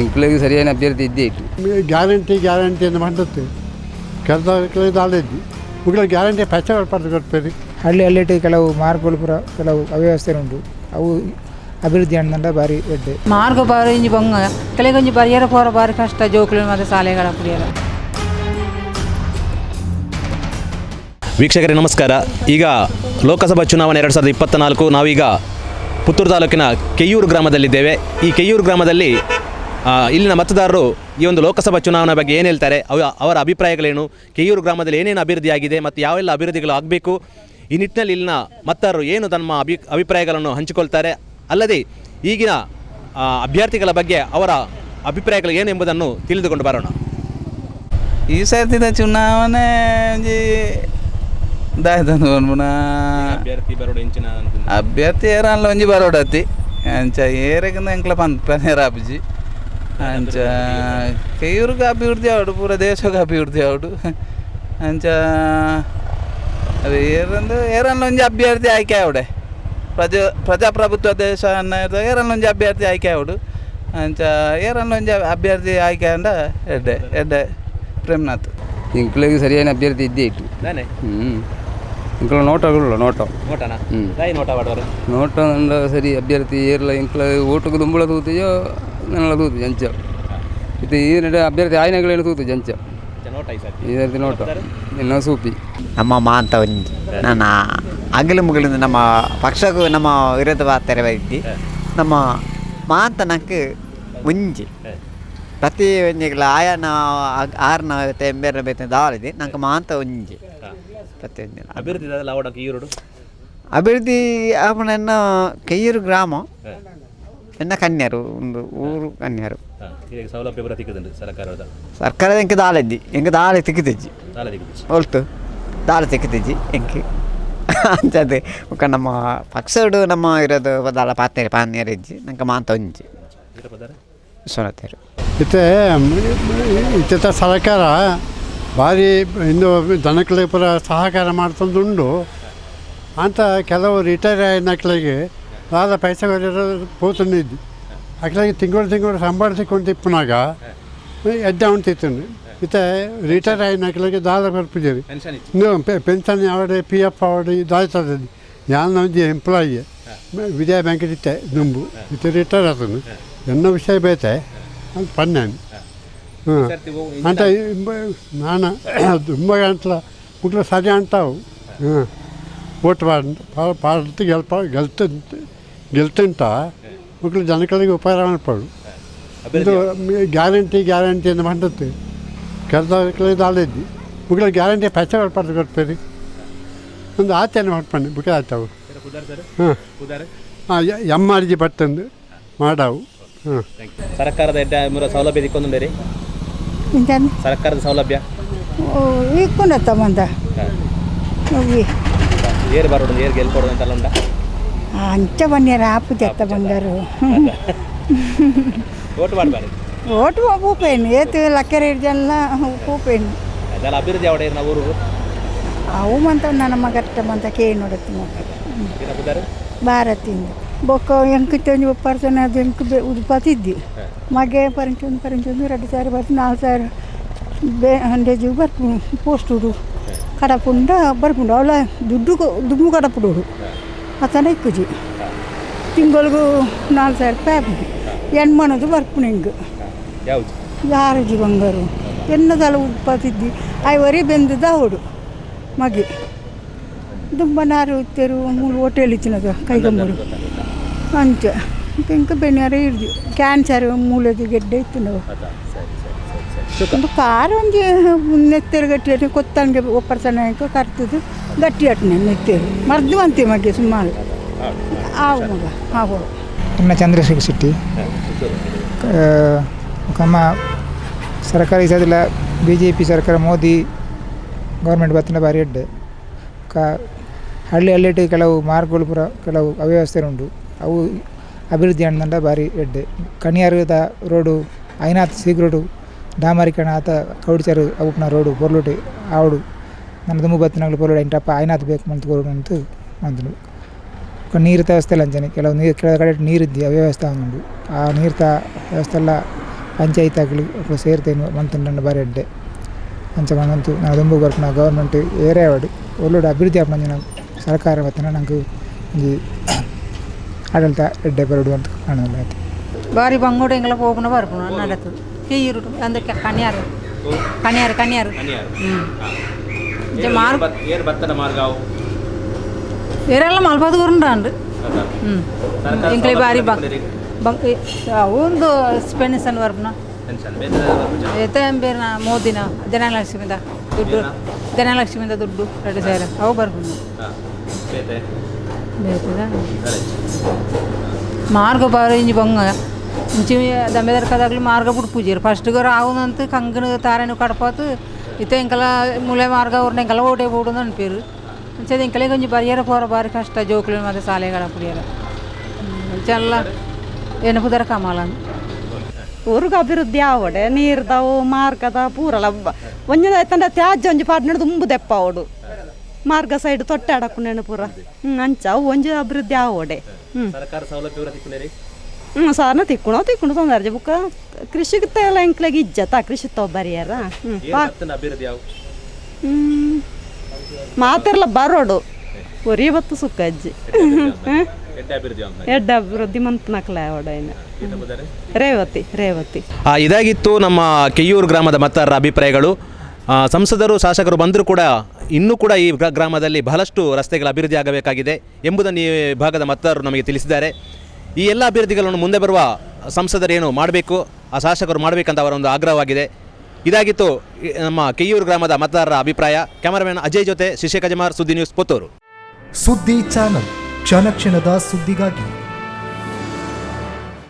ಇಂಕ್ಳಿಗೆ ಸರಿಯಾದ ಅಭ್ಯರ್ಥಿ ಇದ್ದೇ ಇತ್ತು ಗ್ಯಾರಂಟಿ ಗ್ಯಾರಂಟಿ ಅಂತ ಮಾಡುತ್ತೆ ಕೆಲಸ ದಾಳಿದ್ದಿ ಮುಗಿಲ ಗ್ಯಾರಂಟಿ ಪೆಚ್ಚ ಪಡೆದು ಕೊಡ್ತೀರಿ ಹಳ್ಳಿ ಹಳ್ಳಿಟಿ ಕೆಲವು ಮಾರ್ಗಗಳು ಪುರ ಕೆಲವು ಅವ್ಯವಸ್ಥೆ ಉಂಟು. ಅವು ಅಭಿವೃದ್ಧಿ ಅಣ್ಣ ಬಾರಿ ಎಡ್ಡೆ. ಮಾರ್ಗ ಬಾರಿ ಇಂಜಿ ಬಂಗ ಕೆಲಗೊಂಜಿ ಬರಿಯರ ಪೋರ ಬಾರಿ ಕಷ್ಟ ಜೋಕುಲು ಮತ್ತು ಶಾಲೆಗಳ ಕುಡಿಯಲ್ಲ ವೀಕ್ಷಕರೇ ನಮಸ್ಕಾರ. ಈಗ ಲೋಕಸಭಾ ಚುನಾವಣೆ ಎರಡು ಸಾವಿರದ ಇಪ್ಪತ್ತ ನಾವೀಗ ಪುತ್ತೂರು ತಾಲೂಕಿನ ಕೆಯ್ಯೂರು ಗ್ರಾಮದಲ್ಲಿದ್ದೇವೆ. ಈ ಕೆಯ್ಯೂರು ಗ್ರಾಮದಲ್ಲಿ ಇಲ್ಲಿನ ಮತದಾರರು ಈ ಒಂದು ಲೋಕಸಭಾ ಚುನಾವಣೆ ಬಗ್ಗೆ ಏನು ಹೇಳ್ತಾರೆ? ಅವ ಅವರ ಅಭಿಪ್ರಾಯಗಳೇನು? ಕೆಯೂರು ಗ್ರಾಮದಲ್ಲಿ ಏನೇನು ಅಭಿವೃದ್ಧಿಯಾಗಿದೆ ಮತ್ತು ಯಾವೆಲ್ಲ ಅಭಿವೃದ್ಧಿಗಳು ಆಗಬೇಕು? ಈ ನಿಟ್ಟಿನಲ್ಲಿ ಇಲ್ಲಿನ ಮತದಾರರು ಏನು ತಮ್ಮ ಅಭಿ ಅಭಿಪ್ರಾಯಗಳನ್ನು ಹಂಚಿಕೊಳ್ತಾರೆ? ಅಲ್ಲದೆ ಈಗಿನ ಅಭ್ಯರ್ಥಿಗಳ ಬಗ್ಗೆ ಅವರ ಅಭಿಪ್ರಾಯಗಳು ಏನು ಎಂಬುದನ್ನು ತಿಳಿದುಕೊಂಡು ಬರೋಣ. ಈ ಸರ್ತಿನ ಚುನಾವಣೆ ಅಭ್ಯರ್ಥಿ ಬರೋಡು ಅಭ್ಯರ್ಥಿ ಏರನ್ಲ ಒಂಜಿ ಬರೋಡತ್ತಿ? ಅಂಚ ಏರಗಿಂದ ಎಂಕ್ಲ ಪನ್ಪನೇರ ಆಪಿಜಿ ಅಂಚ ಕೆಯೂರ್ಗ ಅಭಿವೃದ್ಧಿ ಆವಡು ಪೂರ ದೇಶಕ್ಕೆ ಅಭಿವೃದ್ಧಿ ಆವಡು ಅಂಚ ಅದು ಏರಂದು ಏರನ್ಲ ಒಂಜಿ ಅಭ್ಯರ್ಥಿ ಆಯ್ಕೆ ಆವಡೆ. ಪ್ರಜಾ ಪ್ರಜಾಪ್ರಭುತ್ವ ದೇಶ ಅನ್ನೋದು ಏರನ್ಲ ಒಂಜಿ ಅಭ್ಯರ್ಥಿ ಆಯ್ಕೆ ಆವಡು. ಅಂಚ ಏರನ್ಲ ಒಂಜಿ ಅಭ್ಯರ್ಥಿ ಆಯ್ಕೆ ಅಂಡ ಎಡ್ಡೆ ಎಡ್ಡೆ ಪ್ರೇಮ್ನಾಥ್. ಇಂಕ್ಳಿಗೆ ಸರಿಯಾದ ಅಭ್ಯರ್ಥಿ ಇದ್ದೇ ಇಟ್ಟು ನಾನೇ? ಹ್ಞೂ ಇಂಕ್ಳ ನೋಟಗಳು ನೋಟ. ನೋಟನಾ? ಹ್ಮ್. ದಾಯಿ ನೋಟ ನೋಟ ಅಂದ ಸರಿ ಅಭ್ಯರ್ಥಿ ಏರ್ಲ ಇಂಕ್ಳ ಓಟಕ್ಕೆ ದುಂಬಳ ತೂತಿಯೋ ನನ್ನ ತೂತು ಜಂಚ ಇದು ಈ ನಡೆ ಅಭ್ಯರ್ಥಿ ಆಯ್ನೆಗಳೇನು ತೂತು ಜಂಚ ನೋಟ ಈ ಸರ್ ಈ ಸರ್ತಿ ನೋಟ ಇನ್ನು ಸೂಪಿ ನಮ್ಮ ಮಾಂತ ಒಂಜಿ ನನ್ನ ಅಗಲು ಮುಗಲಿಂದ ನಮ್ಮ ಪಕ್ಷಕ್ಕೂ ನಮ್ಮ ವಿರೋಧ ತೆರೆ ಬೈತಿ ನಮ್ಮ ಮಾಂತ ನಂಗೆ ಒಂಜಿ ಪ್ರತಿ ಒಂಜಿಗಳ ಆಯನ ಆರ್ನ ಎಂಬೇರ ಬೇತ ದಾಳಿದೆ ನಂಗೆ ಮಾಂತ ಒಂಜಿ ಪ್ರತಿ ಒಂಜಿ ಅಭಿವೃದ್ಧಿ ಅದೆಲ್ಲ ಅವಡಕ್ಕೆ ಈ ರೋಡು ಅಭಿವೃದ್ಧಿ ಆಪಣ ಕೈಯೂರು ಗ್ರಾಮ ಎನ್ನ ಕನ್ಯರು? ಒಂದು ಊರು ಕನ್ಯರು. ಈಗ ಸೌಲಭ್ಯ ತಿಕ್ಕದುಂಟು ಸರ್ಕಾರದ. ಸರ್ಕಾರದ ಎಂಕೆ ದಾಳಿದ್ದಿ? ಎಂಗೆ ದಾಳಿ ತಿಕ್ಕಿದ್ದಿ ಸಾಲ ತೆಗೆದು ಹೊಲ್ತು ದಾಳಿ ತೆಗಿತಿಜ್ಜಿ ಎಂಕಿ ಅಂಚದೆ ಮುಖ ನಮ್ಮ ಪಕ್ಷಡು ನಮ್ಮ ಇರೋದು ದಾಳ ಪಾತ್ರೆ ಪಾನ್ಯರಿಜ್ಜಿ ನಂಗೆ ಮಾತ ಒಂಜಿ. ವಿಶ್ವನಾಥರು. ಇತ್ತೆ ಇತ್ತ ಸರ್ಕಾರ ಭಾರಿ ಇಂದು ದನಗಳಿಗೆ ಪುರ ಸಹಕಾರ ಮಾಡ್ತಂದುಂಡು. ಅಂತ ಕೆಲವು ರಿಟೈರ್ ಆದ ನಕ್ಳಿಗೆ ಲಾಲ ಪೈಸೆ ಪೋತುಂಡಿದ್ದು ಅಕ್ಳಿಗೆ ತಿಂಗಳು ತಿಂಗಳು ಸಂಬಳ ಸಿಕ್ಕೊಂಡು ತಿಪ್ಪನಾಗ ಎಡ್ಡ ಉಂಟಿತ್ತು ಇತ್ತೆ ರಿಟೈರ್ ಆದ ನಕ್ಳಿಗೆ ದಾಲ ಬರ್ಪಿದ್ದೀರಿ ಪೆನ್ಷನ್ ಇತ್ತು ಇನ್ನು ಪೆನ್ಷನ್ ಅವಡೆ ಪಿ ಎಫ್ ಅವಡೆ ಇದಾಯ್ತದೆ ಯಾನ್ ಒಂಜಿ ಎಂಪ್ಲಾಯಿ ವಿಜಯ ಬ್ಯಾಂಕ್ ಇತ್ತೆ ದುಂಬು ಇತ್ತೆ ರಿಟೈರ್ ಆತನು ಎನ್ನ ವಿಷಯ ಬೇತೆ ಅಂತ ಪನ್ಯಾನು ಹ್ಞೂ ಅಂತ ನಾನು ತುಂಬ ಗಂಟಲ ಮುಗ್ಲು ಗೆಲ್ತುಂಟ ಮಕ್ಕಳು ಜನಗಳಿಗೆ ಉಪಕಾರ ಮಾಡ್ಪಾಡು ಇದು ಗ್ಯಾರಂಟಿ ಗ್ಯಾರಂಟಿ ಅಂತ ಮಾಡುತ್ತೆ ಕೆಲಸ ದಾಳಿದ್ದಿ ಮಕ್ಕಳು ಗ್ಯಾರಂಟಿ ಪೆಚ್ಚ ಕೊಡ್ಪಾರ್ದು ಕೊಡ್ತೀರಿ. ಒಂದು ಆಚರಣೆ ಮಾಡ್ಕೊಂಡು ಬುಕ್ಕ ಆಯ್ತಾವು ಹಾಂ. ಹಾಂ ಎಂ ಆರ್ ಜಿ ಬರ್ತಂದು ಮಾಡಾವು. ಹಾಂ. ಸರ್ಕಾರದ ಸೌಲಭ್ಯ ಇಕ್ಕೊಂಡು ಬೇರೆ? ಸರ್ಕಾರದ ಸೌಲಭ್ಯ? ಇಕ್ಕೊಂಡ ತಮ್ಮಂದ ಹೋಗಿ. ಏರ್ ಬರೋದು ಏರ್ ಗೆಲ್ಕೊಡೋದು ಅಂತೆಲ್ಲ ಉಂಟ? ಅಂಚ ಬನ್ನಿರ ಆಪು ತೆತ್ತ ಬಂಗಾರು ಓಟ್ ಮಾಡಬಾರ್ದು ಓಟು ಏತು ಲಕ್ಕರೆ ಹಿಡ್ದೆಲ್ಲ ಉಪ್ಪೇನು ಅದೆಲ್ಲ ಅಭಿವೃದ್ಧಿ ಅವಡೆ ನಾವು ಊರು? ಅವು ಮಂತ ನನ್ನ ಮಗಟ್ಟ ಮಂತ ಕೇಳಿ ನೋಡುತ್ತೆ ಕುದಾರು ಭಾರತಿಂದ ಬೊಕ್ಕ ಎಂಕ್ ತಂಜಿ ಪರ್ಸನ್ ಅದು ಎಂಕ್ ಉದ್ಪತ್ತಿದ್ದಿ ಮಗೆ ಪರಿಂಚೊಂದು ಪರಿಂಚೊಂದು ಎರಡು ಸಾವಿರ ಬರ್ತು ನಾಲ್ಕು ಸಾವಿರ ಬೇ ಹಂಡ್ರೆಜು ಪೋಸ್ಟ್ ಪೋಸ್ಟುಡು ಕಡಪುಂಡ ಬರ್ಪುಂಡು. ಅವಳ ದುಡ್ಡು ದುಡ್ಡು ಕಡಪುಡು ಅತನ ಇಕ್ಕುಜಿ ತಿಂಗಳಿಗೂ ನಾಲ್ಕು ಸಾವಿರ ರೂಪಾಯಿ ಆಗ್ಬೋದು ಹೆಣ್ಮಣದು ಬರ್ಪುಣ ಹಿಂಗೆ ಯಾವುದು? ಯಾರಜಿ ಬಂಗಾರು ಎನ್ನದಲ್ಲ ಉಪ್ಪತ್ತಿದ್ದಿ ಐವರಿ ಬೆಂದಿದ್ದ ಅವಳು ಮಗಿ. ಮಗೆ ದುಂಬನಾರು ಇತ್ತರು ಮೂರು ಹೋಟೆಲ್ ಇಚ್ಚಿನದು ಕೈಗಂಬರು. ಅಂತೆ. ಇಂಕ ಬೆನ್ಯಾರ ಹಿಡ್ದು ಕ್ಯಾನ್ಸರ್ ಮೂಲದು ಗೆಡ್ಡೆ ಇತ್ತು ನಾವು ಒಂದು ಕಾರ್ ಒಂದು ನೆತ್ತೇರು ಗಟ್ಟಿ ಅಟ್ಟಿ ಕೊತ್ತಂಗೆ ಒಪ್ಪರ ಹಾಕಿ ಕರ್ತದು ಗಟ್ಟಿ ಅಟ್ನೆ ನೆತ್ತೇರು. ಮರ್ದು ಅಂತೀವಿ ಮಗೆ ಸುಮಾರು. ಆವು ಮಗ ಆವು ನನ್ನ ಚಂದ್ರಶೇಖರ್ ಶೆಟ್ಟಿ? ನಮ್ಮ ಸರ್ಕಾರ ಇಸದಿಲ್ಲ ಬಿ ಜೆ ಪಿ ಸರ್ಕಾರ ಮೋದಿ ಗೌರ್ಮೆಂಟ್ ಬತ್ತಿನ ಬಾರಿ ಎಡ್ಡೆ ಕ ಹಳ್ಳಿ ಹಳ್ಳಿಟ್ಟು ಕೆಲವು ಮಾರ್ಗಗಳು ಪೂರ ಕೆಲವು ಅವ್ಯವಸ್ಥೆ ಉಂಟು. ಅವು ಅಭಿವೃದ್ಧಿ ಅಂದಂಡ ಬಾರಿ ಎಡ್ಡೆ ಕಣಿಯಾರದ ರೋಡು ಐನಾಥ್ ಸೀಗ್ರೋಡು ಡಾಮರಿಕಣ ಆತ ಕೌಡಿಚಾರು ಅವುಪ್ನ ರೋಡು, ಪೊರ್ಲುಟಿ, ಆವಡು ನನ್ನ ದುಮ್ಮು ಬತ್ತಿನಾಗಲು ಪೊರ್ಲುಡಿ ಇಂಟಪ್ಪ ಐನಾಥ್ ಬೇಕು ಮಂತ್ ಕೊಡು ಅಂದನು ನೀರು ವ್ಯವಸ್ಥೆ ಅಂಚನೆ ಕೆಲವು ನೀರು, ಕೆಲವು ಕಡೆ ನೀರಿದ್ದು ಅವ್ಯವಸ್ಥೆ ಉಂಟು ಆ ನೀರು ವ್ಯವಸ್ಥೆ ಎಲ್ಲ ಪಂಚಾಯತ್ ಆಗಲಿ ಸೇರ್ತೇನೆ ಮಂತುಂಡ ಬಾರಿ ಅಡ್ಡೆ ಅಂಚ ಮನಂತು ನಾನು ದುಂಬು ಬರ್ಪಣ ಗೌರ್ಮೆಂಟ್ ಏರಿಯಾವಾಡು ಒಳ್ಳೊಡೆ ಅಭಿವೃದ್ಧಿ ಆಪಣ ಸರ್ಕಾರ ಬರ್ತಾನೆ, ನಂಗೆ ಒಂದು ಆಡಳಿತ ಎಡ್ಡೆ ಬರಡು ಅಂತ ಕಾಣಲ್ಲ ಬಾರಿ ಬಂಗೋಡೆ ಎಂಗ್ಲ ಹೋಗುನ ಬರ್ಪುನ ನಡತು ಕೀರು ಅಂದ್ರೆ ಕನ್ಯಾರು ಕನ್ಯಾರು ಕನ್ಯಾರು ಹ್ಞೂ ಮಾರು ಏನು ಬತ್ತನ ಮಾರ್ಗಾವ್ ಬೇರೆಲ್ಲ ಮಲ್ಪದು ಉಂಡು ಹ್ಞೂ ಎಂಕ್ಲೆ ಬಾರಿ ಬಂಗ್ ಬಂಗ್ ಒಂದು ಪೆನ್ಷನ್ ಬರ್ಪುನ ಎತ್ತ ಬೇರೆ ಮೋದಿನ ಜನಲಕ್ಷ್ಮಿದ ದುಡ್ಡು ಜನಲಕ್ಷ್ಮಿದ ದುಡ್ಡು ಎರಡು ಸಾವಿರ ಇಂಚಿ ದಂಬೆದಾರ ಕದಾಗ್ಲಿ ಮಾರ್ಗ ಬಿಟ್ಟು ಪೂಜೆ ಫಸ್ಟ್ಗಾರ ಆಗುದಂತ ಕಂಗನ ತಾರೇನು ಕಡಪಾತು ಇತ್ತೆ ಇಂಕಲ ಮೂಲೆ ಮಾರ್ಗ ಅವ್ರನ್ನ ಇಂಕಲ ಓಟೇ போடுன்னு ಅನ್ಪೇರು. ಅಂಚದು ಇಂಕಲೇ ಕೊಂಚ ಬರಿಯರ ಪೋರ ಬಾರಿ ಕಷ್ಟ ಜೋಕುಲು ಮತ್ತು ಸಾಲೆಗಳ ಪುಡಿಯರ ಚಲ್ಲ ಏನು ಪುದರ ಕಮಾಲ ಊರಿಗೆ ಅಭಿವೃದ್ಧಿ ಆವಡೆ ನೀರ್ದವು ಮಾರ್ಗದ ಪೂರಲ ಒಂಜದ ತಂಡ ತ್ಯಾಜ್ಯ ಒಂಜಿ ಪಾಡ್ನಡು ತುಂಬ ದೆಪ್ಪ ಅವಡು. ಮಾರ್ಗ ಸೈಡ್ ತೊಟ್ಟೆ ಅಡಕ್ಕುನೇನು ಪೂರ. ಹ್ಞೂ ಅಂಚ ಅವು ಒಂಜಿ ಅಭಿವೃದ್ಧಿ ಆವಡೆ. ಹ್ಞೂ ಹ್ಞೂ ಸಾರ್ನ ತಿಕ್ಕುಣೋ ತಿಕ್ಕುಣು ತೊಂದರೆ ಬುಕ್ಕ. ಕೃಷಿಗೆ ಎಲ್ಲ ಎಂಕ್ಲಾಗಿ ಇಜ್ಜತ ಕೃಷಿ ತೊಬ್ಬರಿಯಾರ ಹ್ಞೂ ಪಾ ಅಭಿವೃದ್ಧಿ ಯಾವ ಹ್ಮ್. ಮಾತೆರ್ಲ ಬರೋಡು. ಒರಿ ಬತ್ತು ಸುಕ್ಕ ಅಜ್ಜಿ. ಎಡ್ಡೆ ಅಭಿವೃದ್ಧಿ ಮಂತ್ನಕ್ಲ ಅವಡೇನ ರೇವತಿ ರೇವತಿ. ಇದಾಗಿತ್ತು ನಮ್ಮ ಕೆಯ್ಯೂರು ಗ್ರಾಮದ ಮತದಾರರ ಅಭಿಪ್ರಾಯಗಳು. ಸಂಸದರು ಶಾಸಕರು ಬಂದರೂ ಕೂಡ ಇನ್ನೂ ಕೂಡ ಈ ಗ್ರಾ- ಗ್ರಾಮದಲ್ಲಿ ಬಹಳಷ್ಟು ರಸ್ತೆಗಳ ಅಭಿವೃದ್ಧಿ ಆಗಬೇಕಾಗಿದೆ ಎಂಬುದನ್ನು ಈ ಭಾಗದ ಮತದಾರರು ನಮಗೆ ತಿಳಿಸಿದ್ದಾರೆ. ಈ ಎಲ್ಲ ಅಭ್ಯರ್ಥಿಗಳನ್ನು ಮುಂದೆ ಬರುವ ಸಂಸದರೇನು ಮಾಡಬೇಕು? ಆ ಶಾಸಕರು ಮಾಡಬೇಕಂತ ಅವರ ಒಂದು ಆಗ್ರಹವಾಗಿದೆ. ಇದಾಗಿತ್ತು ನಮ್ಮ ಕೆಯೂರು ಗ್ರಾಮದ ಮತದಾರರ ಅಭಿಪ್ರಾಯ. ಕ್ಯಾಮರಾಮನ್ ಅಜಯ್ ಜೊತೆ ಶಿಶೇಖ ಜಮಾರ್ ಸುದ್ದಿ ನ್ಯೂಸ್ ಪುತ್ತೂರು. ಸುದ್ದಿ ಚಾನಲ್. ಕ್ಷಣ ಕ್ಷಣದ ಸುದ್ದಿಗಾಗಿ